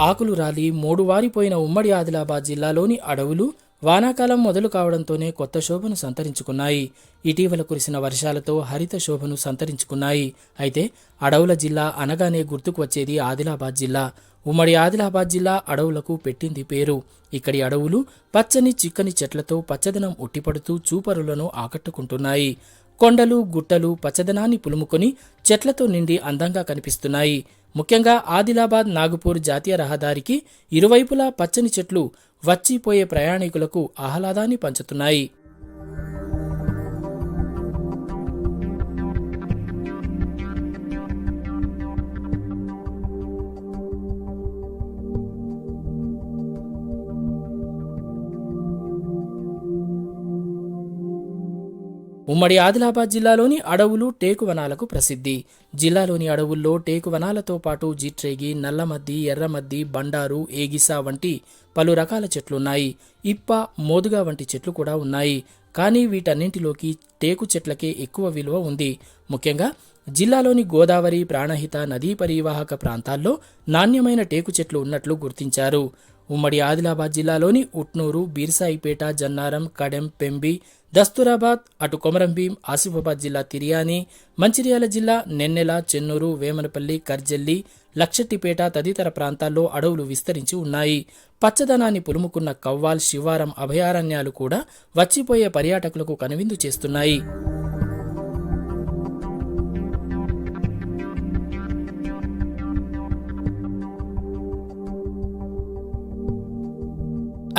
ఆకులు రాలి మూడువారిపోయిన ఉమ్మడి ఆదిలాబాద్ జిల్లాలోని అడవులు వానాకాలం మొదలు కావడంతోనే కొత్త శోభను సంతరించుకున్నాయి. ఇటీవల కురిసిన వర్షాలతో హరిత శోభను సంతరించుకున్నాయి. అయితే అడవుల జిల్లా అనగానే గుర్తుకు వచ్చేది ఆదిలాబాద్ జిల్లా. ఉమ్మడి ఆదిలాబాద్ జిల్లా అడవులకు పెట్టింది పేరు. ఇక్కడి అడవులు పచ్చని చిక్కని చెట్లతో పచ్చదనం ఉట్టిపడుతూ చూపరులను ఆకట్టుకుంటున్నాయి. కొండలు గుట్టలు పచ్చదనాన్ని పులుముకొని చెట్లతో నిండి అందంగా కనిపిస్తున్నాయి. ముఖ్యంగా ఆదిలాబాద్ నాగపూర్ జాతీయ రహదారికి ఇరువైపులా పచ్చని చెట్లు వచ్చిపోయే ప్రయాణికులకు ఆహ్లాదాన్ని పంచుతున్నాయి. ఉమ్మడి ఆదిలాబాద్ జిల్లాలోని అడవులు టేకు వనాలకు ప్రసిద్ధి. జిల్లాలోని అడవుల్లో టేకు వనాలతో పాటు జిట్రేగి నల్లమద్ది ఎర్రమద్ది బండారు ఏగిసా వంటి పలు రకాల చెట్లున్నాయి. ఇప్ప మోదుగా వంటి చెట్లు కూడా ఉన్నాయి. కానీ వీటన్నింటిలోకి టేకు చెట్లకే ఎక్కువ విలువ ఉంది. ముఖ్యంగా జిల్లాలోని గోదావరి ప్రాణహిత నదీ పరివాహక ప్రాంతాల్లో నాణ్యమైన టేకు చెట్లు ఉన్నట్లు గుర్తించారు. ఉమ్మడి ఆదిలాబాద్ జిల్లాలోని ఉట్నూరు బీర్సాయిపేట జన్నారం కడెం పెంబి దస్తూరాబాద్ అటు కొమరంభీం ఆసిఫాబాద్ జిల్లా తిరియాని మంచిర్యాల జిల్లా నెన్నెల చెన్నూరు వేమనపల్లి కర్జల్లి లక్షట్టిపేట తదితర ప్రాంతాల్లో అడవులు విస్తరించి ఉన్నాయి. పచ్చదనాన్ని పులుముకున్న కవ్వాల్ శివారం అభయారణ్యాలు కూడా వచ్చిపోయే పర్యాటకులకు కనువిందు చేస్తున్నాయి.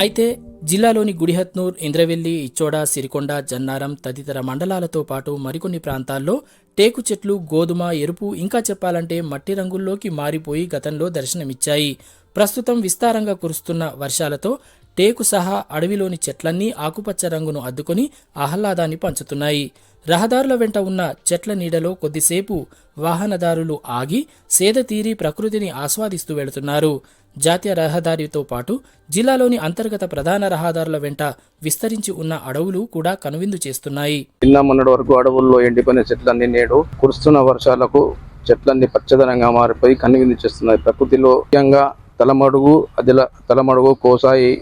అయితే జిల్లాలోని గుడిహత్నూర్ ఇంద్రవెల్లి ఇచ్చోడ సిరికొండ జన్నారం తదితర మండలాలతో పాటు మరికొన్ని ప్రాంతాల్లో టేకు చెట్లు గోధుమ ఎరుపు ఇంకా చెప్పాలంటే మట్టి రంగుల్లోకి మారిపోయి గతంలో దర్శనమిచ్చాయి. ప్రస్తుతం విస్తారంగా కురుస్తున్న వర్షాలతో టేకు సహా అడవిలోని చెట్లన్నీ ఆకుపచ్చ రంగును అద్దుకొని ఆహ్లాదాన్ని పంచుతున్నాయి. రహదారుల వెంట ఉన్న చెట్ల నీడలో కొద్దిసేపు వాహనదారులు ఆగి సేద తీరి ప్రకృతిని ఆస్వాదిస్తూ వెళుతున్నారు. జాతీయ రహదారితో పాటు జిల్లాలోని అంతర్గత ప్రధాన రహదారుల వెంట విస్తరించి ఉన్న అడవులు కూడా కనువిందు చేస్తున్నాయి. నిన్న మొన్నటి వరకు అడవుల్లో ఎండిపోయిన చెట్లన్నీ నేడు కురుస్తున్న వర్షాలకు చెట్లన్నీ పచ్చదనంగా మారిపోయి కనువిందు చేస్తున్నాయి. ప్రకృతిలో ముఖ్యంగా తలమడుగు అదిల తలమడుగు కోసాయి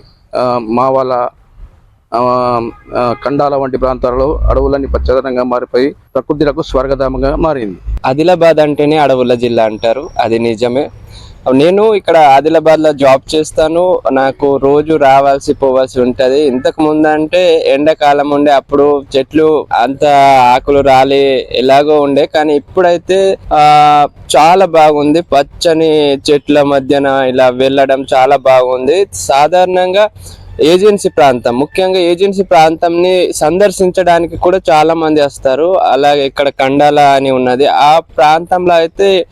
మావాల ఆ, కండాల వంటి ప్రాంతాలలో అడవులన్నీ పచ్చదనంగా మారిపోయి ప్రకృతిలకు స్వర్గధామంగా మారింది. ఆదిలాబాద్ అంటేనే అడవుల జిల్లా అంటారు. అది నిజమే. నేను ఇక్కడ ఆదిలాబాద్లో జాబ్ చేస్తాను. నాకు రోజు రావాల్సి పోవాల్సి ఉంటది. ఇంతకు ముందు అంటే ఎండాకాలం ఉండే అప్పుడు చెట్లు అంత ఆకులు రాలి ఎలాగో ఉండే. కానీ ఇప్పుడైతే ఆ చాలా బాగుంది. పచ్చని చెట్ల మధ్యన ఇలా వెళ్ళడం చాలా బాగుంది. సాధారణంగా ఏజెన్సీ ప్రాంతం. ముఖ్యంగా ఏజెన్సీ ప్రాంతంని సందర్శించడానికి కూడా చాలా మంది వస్తారు. అలాగే ఇక్కడ కండాల అని ఉన్నది. ఆ ప్రాంతంలో అయితే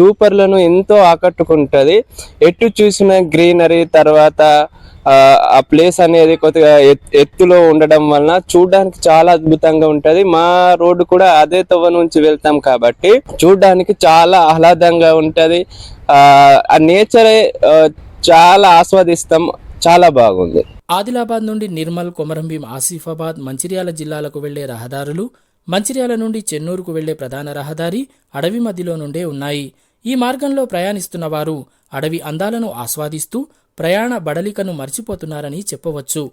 చూపర్లను ఎంతో ఆకట్టుకుంటుంది. ఎటు చూసిన గ్రీనరీ తర్వాత ఆ, ప్లేస్ అనేది కొద్దిగా ఎత్- ఎత్తులో ఉండడం వలన చూడడానికి చాలా అద్భుతంగా ఉంటది. మా రోడ్డు కూడా అదే తవ్వ నుంచి వెళ్తాం కాబట్టి చూడడానికి చాలా ఆహ్లాదంగా ఉంటది. ఆ నేచరే చాలా ఆస్వాదిస్తాం. చాలా బాగుంది. ఆదిలాబాద్ నుండి నిర్మల్ కొమరంభీం ఆసిఫాబాద్ మంచిర్యాల జిల్లాలకు వెళ్ళే రహదారులు మంచిర్యాల నుండి చెన్నూరుకు వెళ్ళే ప్రధాన రహదారి అడవి మధ్యలో నుండే ఉన్నాయి. ఈ మార్గంలో ప్రయాణిస్తున్న వారు అడవి అందాలను ఆస్వాదిస్తూ ప్రయాణ బడలికను మర్చిపోతున్నారని చెప్పవచ్చు.